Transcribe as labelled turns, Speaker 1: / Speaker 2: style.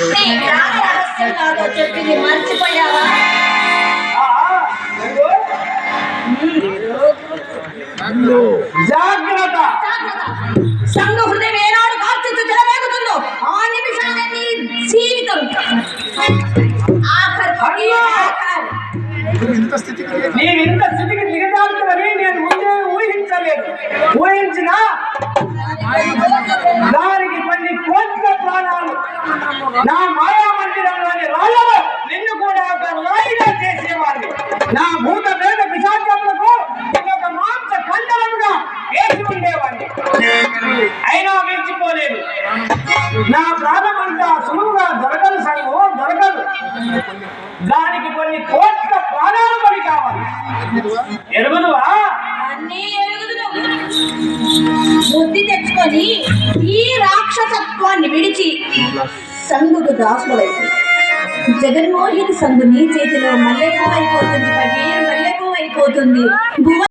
Speaker 1: రహస్యం కాదో చెప్పింది మర్చిపోయావా
Speaker 2: జాగ్రత్త
Speaker 1: సంఘ హృదయం ఏనాడు కార్చిత్తు జలవేగుతుందో ఆ నిమిషాన్ని నీ జీవితం
Speaker 2: నేను ఇంత స్థితికి దిగజారుతావని నేను ముందే ఊహించలేదు. ఊహించినా దానికి కొన్ని కోట్ల ప్రాణాలు నా మాయా మందిరంలోని రాళ్ళలో నిన్ను కూడా ఒక రాయిగా చేసేవాడిని నా భూత వేద పిశాచములకు ఒక మాంస ఖండలముగా వేసి ఉండేవాడిని అయినా మించిపోలేదు. నా ప్రాణమంతా సులువుగా దొరకదు సైవో దొరకదు. దానికి కొన్ని కోట్ల ప్రాణాలు పడి కావాలి. ఎరుగుదువా?
Speaker 1: బుద్ధి తెచ్చుకొని ఈ రాక్షసత్వాన్ని విడిచి సంఘుకు దాసుడైపు జగన్మోహన్ సంగు నీ చేతిలో మల్లెపూ అయిపోతుంది పగి మల్లెపూ అయిపోతుంది